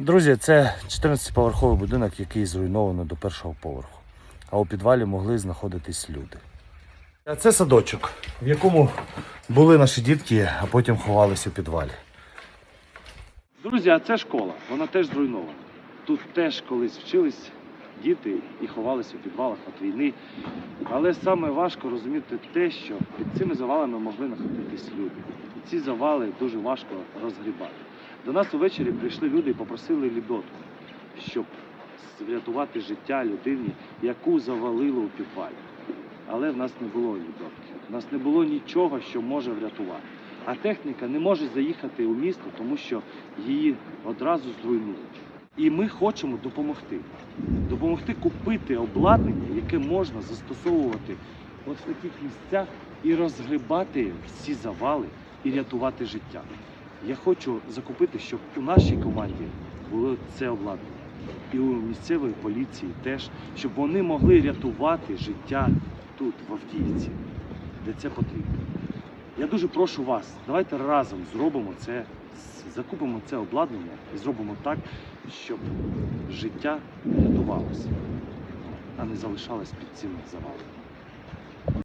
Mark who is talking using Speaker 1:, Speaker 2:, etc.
Speaker 1: Друзі, це 14-поверховий будинок, який зруйновано до першого поверху. А у підвалі могли знаходитись люди. А це садочок, в якому були наші дітки, а потім ховались у підвалі. Друзі, а це школа, вона теж зруйнована. Тут теж колись вчились діти і ховалися у підвалах від війни. Але саме важко розуміти те, що під цими завалами могли знаходитись люди. І ці завали дуже важко розгрібати. До нас увечері прийшли люди і попросили лідотку, щоб врятувати життя людині, яку завалило у підвалі. Але в нас не було лідотки. У нас не було нічого, що може врятувати. А техніка не може заїхати у місто, тому що її одразу зруйнують. І ми хочемо допомогти. Допомогти купити обладнання, яке можна застосовувати от в таких місцях і розгрібати всі завали і рятувати життя. Я хочу закупити, щоб у нашій команді було це обладнання. І у місцевої поліції теж, щоб вони могли рятувати життя тут, в Авдіївці, де це потрібно. Я дуже прошу вас, давайте разом зробимо це, закупимо це обладнання і зробимо так, щоб життя рятувалося, а не залишалось під цими завалами.